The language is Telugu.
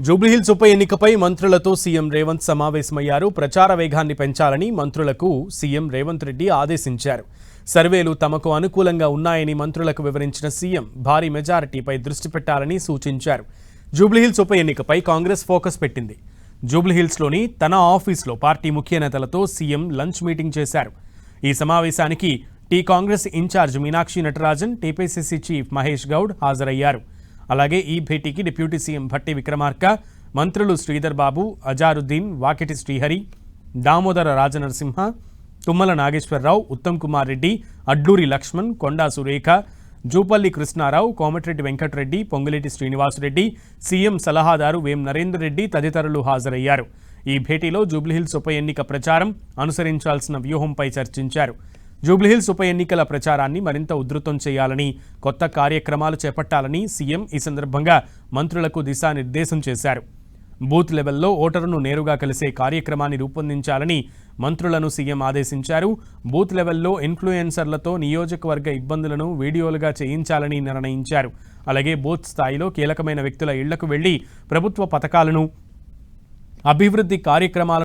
జూబ్లీహిల్స్ ఉప ఎన్నికపై మంత్రులతో సీఎం రేవంత్ సమావేశమయ్యారు. ప్రచార వేగాన్ని పెంచాలని మంత్రులకు సీఎం రేవంత్ రెడ్డి ఆదేశించారు. సర్వేలు తమకు అనుకూలంగా ఉన్నాయని మంత్రులకు వివరించిన సీఎం భారీ మెజారిటీపై దృష్టి పెట్టాలని సూచించారు. జూబ్లీహిల్స్ ఉప ఎన్నికపై కాంగ్రెస్ ఫోకస్ పెట్టింది. జూబ్లీహిల్స్లోని తన ఆఫీస్లో పార్టీ ముఖ్య నేతలతో సీఎం లంచ్ మీటింగ్ చేశారు. ఈ సమావేశానికి T Congress incharge Meenakshi Natarajan TPCC chief Mahesh Goud హాజరయ్యారు. అలాగే ఈ భేటీకి డిప్యూటీ సీఎం భట్టి విక్రమార్క మంత్రులు శ్రీధర్ బాబు అజారుద్దీన్ వాకిటి శ్రీహరి దామోదర రాజనరసింహ తుమ్మల నాగేశ్వరరావు ఉత్తమ్ కుమార్ రెడ్డి అడ్లూరి లక్ష్మణ్ కొండా సురేఖ జూపల్లి కృష్ణారావు కోమటిరెడ్డి వెంకటరెడ్డి పొంగులేటి శ్రీనివాసరెడ్డి సీఎం సలహాదారు వేం నరేందర్ రెడ్డి తదితరులు హాజరయ్యారు. ఈ భేటీలో జూబ్లీహిల్స్ ఉప ఎన్నిక ప్రచారం అనుసరించాల్సిన వ్యూహంపై చర్చించారు. జూబ్లీహిల్స్ ఉప ఎన్నికల ప్రచారాన్ని మరింత ఉధృతం చేయాలని కొత్త కార్యక్రమాలు చేపట్టాలని సీఎం ఈ సందర్భంగా మంత్రులకు దిశానిర్దేశం చేశారు. బూత్ లెవెల్లో ఓటరును నేరుగా కలిసే కార్యక్రమాన్ని రూపొందించాలని మంత్రులను సీఎం ఆదేశించారు. బూత్ లెవెల్లో ఇన్ఫ్లుయెన్సర్లతో నియోజకవర్గ ఇబ్బందులను వీడియోలుగా చేయించాలని నిర్ణయించారు. అలాగే బూత్ స్థాయిలో కీలకమైన వ్యక్తుల ఇళ్ళకు వెళ్ళి ప్రభుత్వ పథకాలను అభివృద్ధి కార్యక్రమాలను